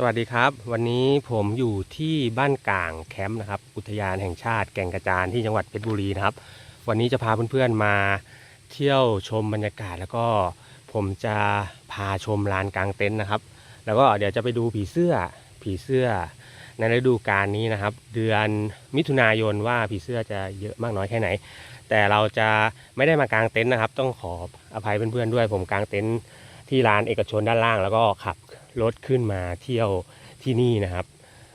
สวัสดีครับ วันนี้ผมอยู่ที่บ้านก่างแคมป์นะครับ อุทยานแห่งชาติแก่งกระจานที่จังหวัดเพชรบุรีนะครับ วันนี้จะพาเพื่อนๆมาเที่ยวชมบรรยากาศ แล้วก็ผมจะพาชมลานกลางเต็นท์นะครับ แล้วก็เดี๋ยวจะไปดูผีเสื้อผีเสื้อในฤดูกาลนี้นะครับ เดือนมิถุนายนว่าผีเสื้อจะเยอะมากน้อยแค่ไหน แต่เราจะไม่ได้มากางเต็นท์นะครับ ต้องขออภัยเพื่อนๆด้วย ผมกางเต็นท์ที่ลานเอกชนด้านล่างแล้วก็ขับ รถขึ้นมาเที่ยวที่นี่นะครับ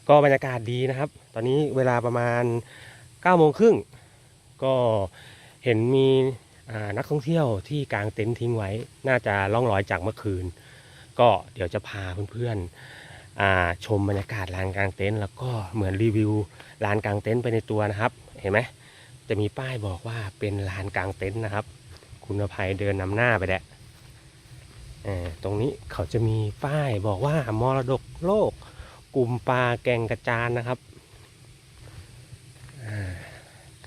ก็บรรยากาศดีนะครับ ตอนนี้เวลาประมาณ9โมงครึ่งก็เห็นมีนักท่องเที่ยวที่กางเต็นท์ทิ้งไว้ น่าจะล่องรอยจากเมื่อคืน ก็เดี๋ยวจะพาเพื่อนๆชมบรรยากาศลานกลางเต็นท์แล้วก็เหมือนรีวิวลานกลางเต็นท์ไปในตัวนะครับ เห็นไหมจะมีป้ายบอกว่าเป็นลานกลางเต็นท์นะครับ คุณภัยเดินนำหน้าไปแหละ ตรงนี้เขาจะมีป้ายบอกว่ามรดกโลก กลุ่มปลาแกงกระจานนะครับ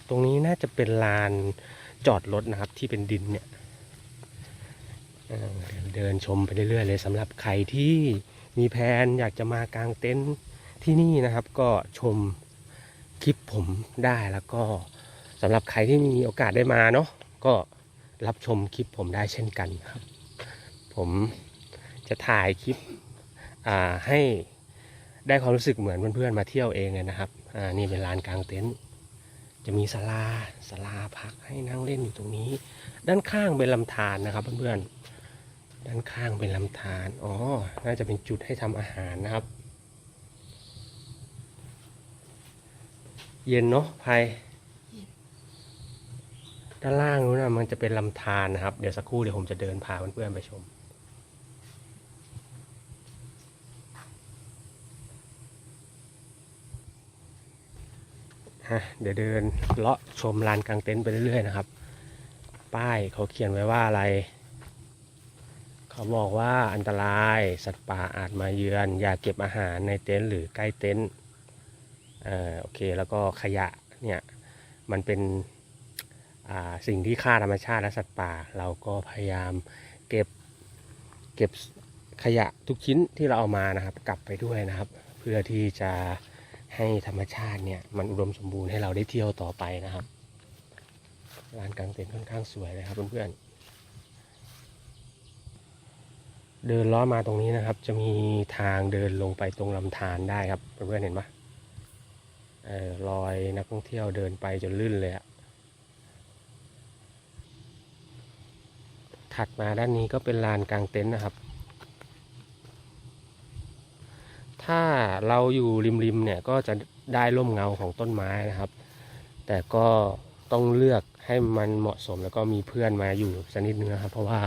ตรงนี้น่าจะเป็นลานจอดรถนะครับที่เป็นดินเนี่ยเดินชมไปเรื่อยๆเลยสำหรับใครที่มีแผนอยากจะมากางเต็นท์ที่นี่นะครับ ก็ชมคลิปผมได้แล้วก็สำหรับใครที่มีโอกาสได้มาเนาะก็รับชมคลิปผมได้เช่นกันครับ ผมจะถ่ายคลิปให้ได้ความรู้สึกเหมือนเพื่อนๆมาเที่ยวเองเลยนะครับอ่านี่เป็นลานกลางเต็นท์จะมีศาลาศาลาพักให้นั่งเล่นอยู่ตรงนี้ ด้านข้างเป็นลำธารนะครับเพื่อนๆด้านข้างเป็นลำธารอ๋อน่าจะเป็นจุดให้ทำอาหารนะครับ เย็นเนาะภัยด้านล่างนู้นนะมันจะเป็นลำธารนะครับ เดี๋ยวสักครู่เดี๋ยวผมจะเดินพาเพื่อนๆไปชม ฮะเดี๋ยวเดินเลาะชมลานกลางเต็นท์ไปเรื่อยๆนะครับ ป้ายเขาเขียนไว้ว่าอะไร เขาบอกว่าอันตรายสัตว์ป่าอาจมาเยือน อย่าเก็บอาหารในเต็นท์หรือใกล้เต็นท์เออโอเคแล้วก็ขยะเนี่ยมันเป็นสิ่งที่ฆ่าธรรมชาติและสัตว์ป่า เราก็พยายามเก็บเก็บขยะทุกชิ้นที่เราเอามานะครับ กลับไปด้วยนะครับ เพื่อที่จะ ให้ธรรมชาติเนี่ยมันอุดมสมบูรณ์ให้เราได้เที่ยวต่อไปนะครับลานกลางเต็นท์ค่อนข้างสวยเลยครับเพื่อนๆเดินล้อมาตรงนี้นะครับ จะมีทางเดินลงไปตรงลำธารได้ครับเพื่อนๆเห็นปะเอออยนักท่องเที่ยวเดินไปจนลื่นเลยอะถัดมาด้านนี้ก็เป็นลานกลางเต็นท์นะครับ ถ้าเราอยู่ริมๆเนี่ยก็จะได้ร่มเงาของต้นไม้นะครับ แต่ก็ต้องเลือกให้มันเหมาะสมแล้วก็มีเพื่อนมาอยู่สักนิดนึงนะครับ เพราะว่า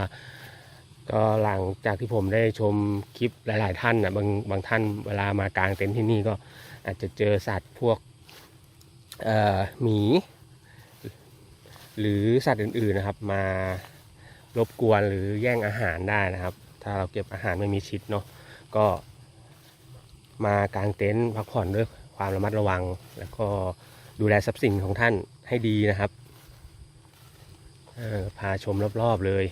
ก็หลังจากที่ผมได้ชมคลิปหลาย ๆ ท่านนะบางบางท่านเวลามากางเต็นท์ที่นี่ก็อาจจะเจอสัตว์พวกเอ่อหมี หรือสัตว์อื่น ๆ นะครับ มารบกวนหรือแย่งอาหารได้นะครับ ถ้าเราเก็บอาหารไม่มีชิดเนาะก็ มากางเต็นท์พักผ่อนด้วยความระมัดระวัง แล้วก็ดูแลทรัพย์สินของท่านให้ดีนะครับพาชมรอบๆเลย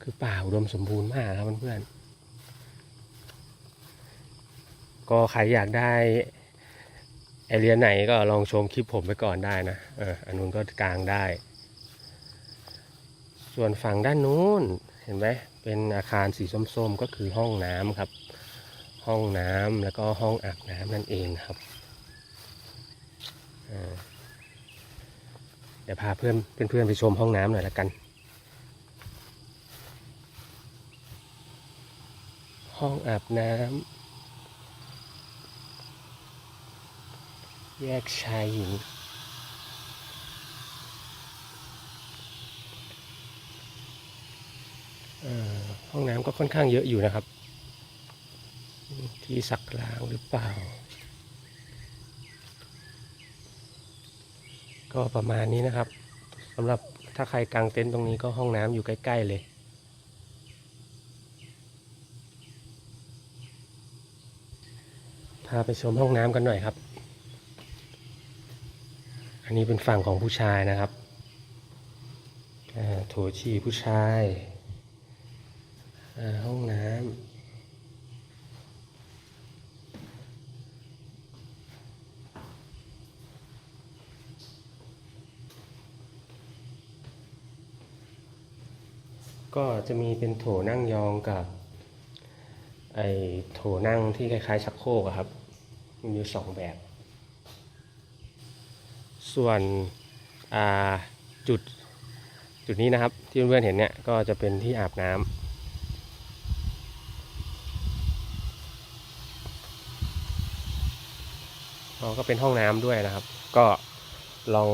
คือป่าอุดมสมบูรณ์มากครับเพื่อนๆก็ใครอยากได้แอเรียไหนก็ลองชมคลิปผมไปก่อนได้นะเอออันนู้นก็กลางได้ ส่วนฝั่งด้านนู้นเห็นไหม เป็นอาคารสีส้มๆก็คือห้องน้ำครับ ห้องน้ำแล้วก็ห้องอาบน้ำนั่นเองครับเดี๋ยวพาเพื่อนเพื่อนๆไปชมห้องน้ำหน่อยละกัน ห้องอาบน้ำแยกชายหญิง เอ่อ ห้องน้ำก็ค่อนข้างเยอะอยู่นะครับ ที่สักล้างหรือเปล่า ก็ประมาณนี้นะครับสำหรับถ้าใครกางเต็นท์ตรงนี้ก็ห้องน้ำอยู่ใกล้ ๆ เลยพาไปชมห้องน้ำกันหน่อยครับ อันนี้เป็นฝั่งของผู้ชายนะครับโถฉี่ผู้ชาย ห้องน้ำก็จะมีเป็นโถนั่งยองกับไอโถนั่งที่คล้ายๆชักโครกครับมีอยู่สองแบบ ส่วนจุดจุดนี้นะครับ ที่เพื่อนๆเห็นเนี่ยก็จะเป็นที่อาบน้ำอ๋อ ก็เป็นห้องน้ำด้วยนะครับ ก็ลอง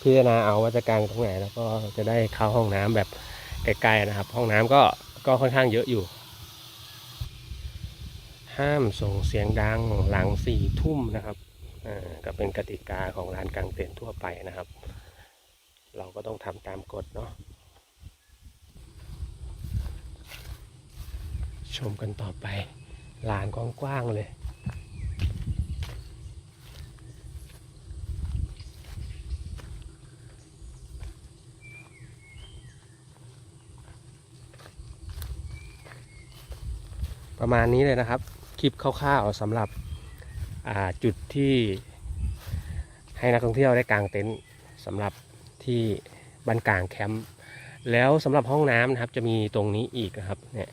พิจารณาเอาว่าจะกางตรงไหนแล้วก็จะได้เข้าห้องน้ำแบบใกล้ๆนะครับ ห้องน้ำก็ก็ค่อนข้างเยอะอยู่ ห้ามส่งเสียงดังหลังสี่ทุ่มนะครับอ่าก็เป็นกติกาของร้านกลางเต็นท์ทั่วไปนะครับ เราก็ต้องทำตามกฎเนาะชมกันต่อไปลานกว้างๆเลย ประมาณนี้เลยนะครับ คลิปคร่าวๆสำหรับจุดที่ให้นักท่องเที่ยวได้กางเต็นท์สำหรับที่บ้านกลางแคมป์แล้วสำหรับห้องน้ำนะครับ จะมีตรงนี้อีกนะครับเนี่ย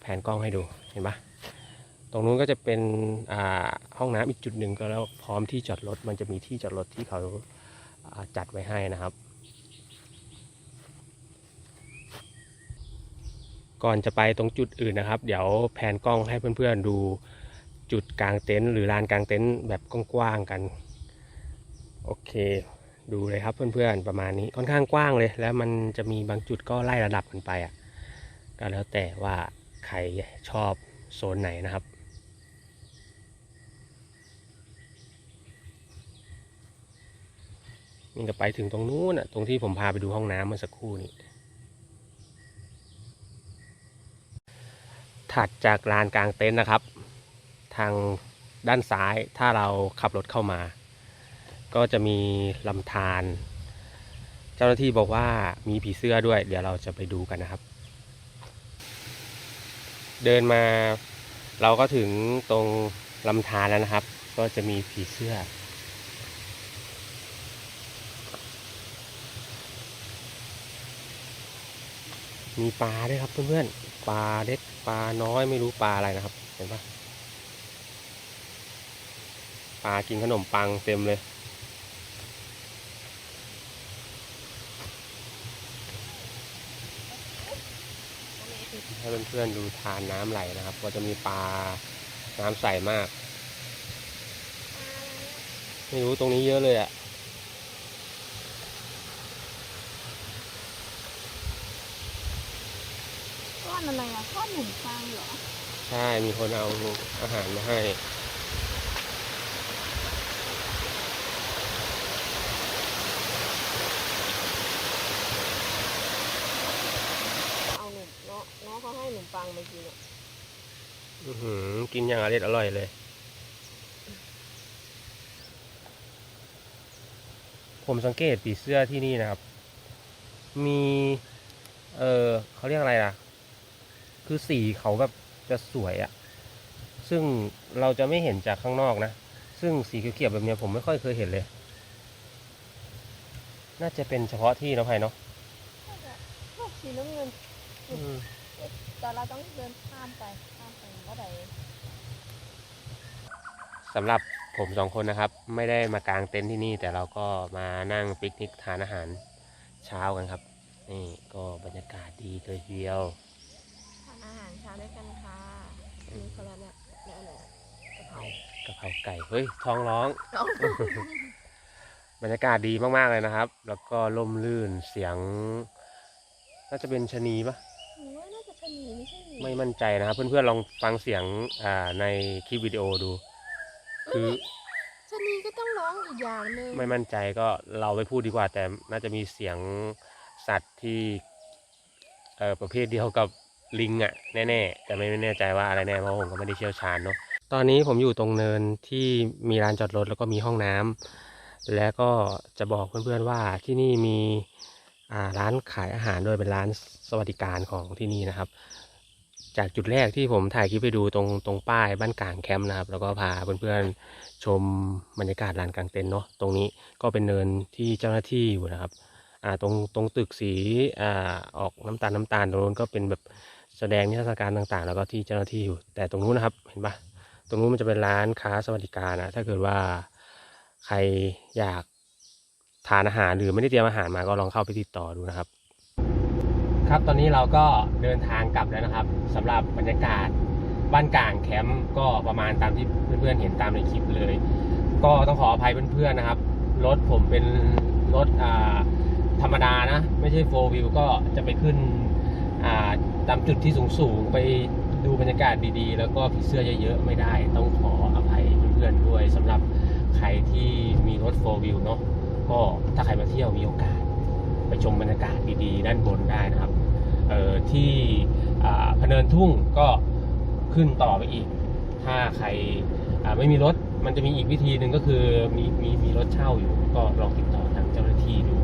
แผนกล้องให้ดูเห็นปะตรงนู้นก็จะเป็นห้องน้ำอีกจุดหนึ่งก็แล้วพร้อมที่จอดรถมันจะมีที่จอดรถที่เขาจัดไว้ให้นะครับ ก่อนจะไปตรงจุดอื่นนะครับ เดี๋ยวแผนกล้องให้เพื่อนๆดูจุดกลางเต็นท์หรือลานกลางเต็นท์แบบกว้างๆกัน โอเค ดูเลยครับเพื่อนๆประมาณนี้ค่อนข้างกว้างเลย แล้วมันจะมีบางจุดก็ไล่ระดับกันไปอะก็แล้วแต่ว่าใครชอบโซนไหนนะครับนี่ก็ไปถึงตรงนู้นอะตรงที่ผมพาไปดูห้องน้ำเมื่อสักครู่นี้ ถัดจากลานกลางเต็นท์นะครับ ทางด้านซ้ายถ้าเราขับรถเข้ามา ก็จะมีลำธารเจ้าหน้าที่บอกว่ามีผีเสื้อด้วย เดี๋ยวเราจะไปดูกันนะครับ เดินมาเราก็ถึงตรงลำธารแล้วนะครับ ก็จะมีผีเสื้อ มีปลาด้วยครับเพื่อนๆ ปลาเล็กปลาน้อยไม่รู้ปลาอะไรนะครับ เห็นปะปลากินขนมปังเต็มเลย ให้เพื่อนๆดูทานน้ำไหลนะครับ ก็จะมีปลาน้ำใสมาก ไม่รู้ตรงนี้เยอะเลยอะ อนอะไรอะก้อนหนุ่มฟางเหรอ ใช่ มีคนเอาอาหารมาให้ เอาหนุ่มเนาะน้องเขาให้หนุ่มฟังมากินอะอื้อหือกินอย่างอร่อยอร่อยเลย ผมสังเกตปีเสื้อที่นี่นะครับ มี เออเขาเรียกอะไรล่ะ คือสีเขาแบบจะสวยอะซึ่งเราจะไม่เห็นจากข้างนอกนะ ซึ่งสีเขียวๆแบบเนี้ยผมไม่ค่อยเคยเห็นเลย น่าจะเป็นเฉพาะที่นะภัยเนาะน่าจะพวกสีน้ำเงินอืมแต่เราต้องเดินข้ามไปข้ามไปก็ได้สำหรับผมสองคนนะครับ ไม่ได้มากางเต็นท์ที่นี่ แต่เราก็มานั่งปิกนิกทานอาหารเช้ากันครับ นี่ก็บรรยากาศดีเลยทีเดียวทาน อาหารเช้าด้วยกันค่ะอันนี้คนละเนี่ยแล้วอะไรกะเพรากะเพราไก่ เฮ้ยท้องร้องเอาบรรยากาศดีมาก ๆ เลยนะครับ แล้วก็ล่มลื่นเสียง น่าจะเป็นชะนีปะหนูว่าน่าจะชะนีไม่ใช่หนีไม่มั่นใจนะครับ เพื่อน ๆ ลองฟังเสียงอ่าในคลิปวิดีโอดู คือชะนีก็ต้องร้องอีกอย่างหนึ่งไม่มั่นใจก็เราไม่พูดดีกว่า แต่น่าจะมีเสียงสัตว์ที่เอ่อประเภทเดียวกับ ลิงอะ่ะแน่ๆแต่ไม่แน่ใจว่าอะไรแน่เพราะผมก็ไม่ได้เชี่ยวชาญเนาะตอนนี้ผมอยู่ตรงเนินที่มีลานจอดรถแล้วก็มีห้องน้ำและก็จะบอกเพื่อนๆว่าที่นี่มีอ่าร้านขายอาหารโดยเป็นร้านสวัสดิการของที่นี่นะครับ จากจุดแรกที่ผมถ่ายคลิปไปดูตรงตรงป้ายบ้านกลางแคมป์นะครับ แล้วก็พาเพื่อนๆชมบรรยากาศลานกลางเต็นท์เนาะตรงนี้ก็เป็นเนินที่เจ้าหน้าที่อยู่นะครับอ่าตรงตรงตึกสีอ่าออกน้ำตาลน้ำตาลตรงนู้นก็เป็นแบบ แสดงนิทรรศการต่างๆ แล้วก็ที่เจ้าหน้าที่อยู่ แต่ตรงนู้นนะครับ เห็นปะตรงนู้นมันจะเป็นร้านค้าสวัสดิการนะถ้าเกิดว่าใครอยากทานอาหารหรือไม่ได้เตรียมอาหารมาก็ลองเข้าไปติดต่อดูนะครับ ครับตอนนี้เราก็เดินทางกลับแล้วนะครับสำหรับบรรยากาศบ้านกลางแคมป์ก็ประมาณตามที่เพื่อนๆเห็นตามในคลิปเลย ก็ต้องขออภัยเพื่อนๆนะครับรถผมเป็นรถอ่าธรรมดานะ ไม่ใช่โฟล์วิวก็จะไปขึ้นอ่า ตามจุดที่สูงๆ ไปดูบรรยากาศดีๆ แล้วก็ผีเสื้อเยอะๆ ไม่ได้ ต้องขออภัยเพื่อนๆด้วยสำหรับใครที่มีรถโฟวิวเนาะก็ถ้าใครมาเที่ยวมีโอกาส ไปชมบรรยากาศดีๆ ด้านบนได้นะครับเอ่อที่พะเนินทุ่งก็ขึ้นต่อไปอีก ถ้าใครไม่มีรถมันจะมีอีกวิธีหนึ่งก็คือมีมีมีรถเช่าอยู่ ก็ลองติดต่อทางเจ้าหน้าที่ดู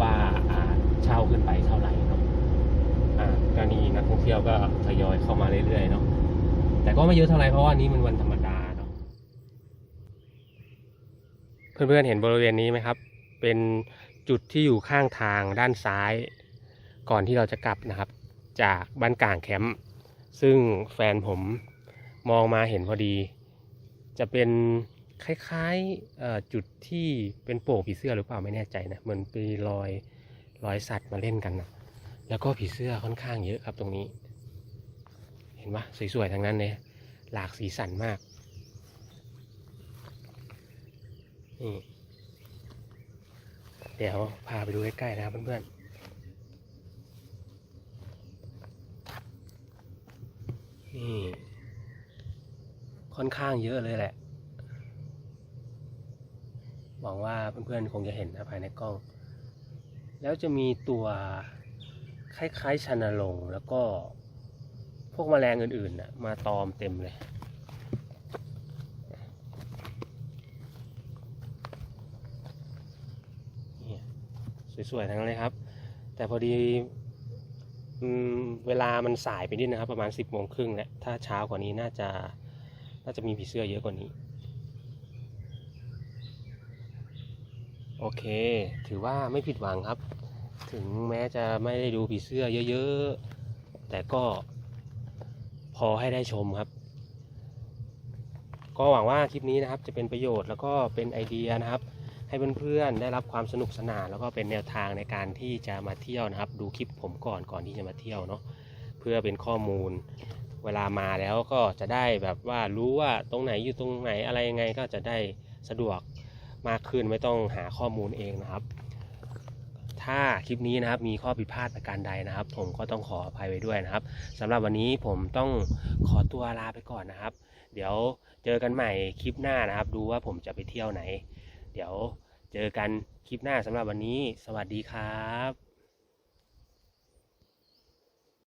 ว่าอ่าเช่าขึ้นไปเท่าไหร่ ก็นี่นักท่องเที่ยวก็ทยอยเข้ามาเรื่อยๆเนาะแต่ก็ไม่เยอะเท่าไหร่เพราะว่านี้มันวันธรรมดาเนาะเพื่อนๆเห็นบริเวณนี้ไหมครับ เป็นจุดที่อยู่ข้างทางด้านซ้าย ก่อนที่เราจะกลับนะครับ จากบ้านกลางแคมป์ซึ่งแฟนผมมองมาเห็นพอดี จะเป็นคล้ายๆจุดที่เป็นโป่งผีเสื้อหรือเปล่าไม่แน่ใจนะเหมือนไปลอยลอยสัตว์มาเล่นกันนะ แล้วก็ผีเสื้อค่อนข้างเยอะครับตรงนี้ เห็นปะสวยๆทั้งนั้นเลยหลากสีสันมากนี่เดี๋ยวพาไปดูใกล้ๆนะครับเพื่อนๆนี่ค่อนข้างเยอะเลยแหละ หวังว่าเพื่อนๆคงจะเห็นนะภายในกล้อง แล้วจะมีตัว คล้ายๆชันนรงแล้วก็พวกแมลงอื่นๆน่ะมาตอมเต็มเลย สวยๆ ทั้งนั้นเลยครับ แต่พอดีเวลามันสายไปนิดนะครับ ประมาณ 10บโมงครึ่งแล้วถ้าเช้ากว่านี้น่าจะน่าจะมีผีเสื้อเยอะกว่านี้ โอเค ถือว่าไม่ผิดหวังครับ ถึงแม้จะไม่ได้ดูผีเสื้อเยอะๆ แต่ก็พอให้ได้ชมครับ ก็หวังว่าคลิปนี้นะครับจะเป็นประโยชน์แล้วก็เป็นไอเดียนะครับ ให้เพื่อนๆได้รับความสนุกสนานแล้วก็เป็นแนวทางในการที่จะมาเที่ยวนะครับ ดูคลิปผมก่อนก่อนที่จะมาเที่ยวเนาะเพื่อเป็นข้อมูลเวลามาแล้วก็จะได้แบบว่ารู้ว่าตรงไหนอยู่ตรงไหนอะไรยังไงก็จะได้สะดวกมากขึ้นไม่ต้องหาข้อมูลเองนะครับ ถ้าคลิปนี้นะครับมีข้อผิดพลาดประการใดนะครับ ผมก็ต้องขออภัยไว้ด้วยนะครับสำหรับวันนี้ผมต้องขอตัวลาไปก่อนนะครับ เดี๋ยวเจอกันใหม่คลิปหน้านะครับ ดูว่าผมจะไปเที่ยวไหน เดี๋ยวเจอกันคลิปหน้าสำหรับวันนี้ สวัสดีครับ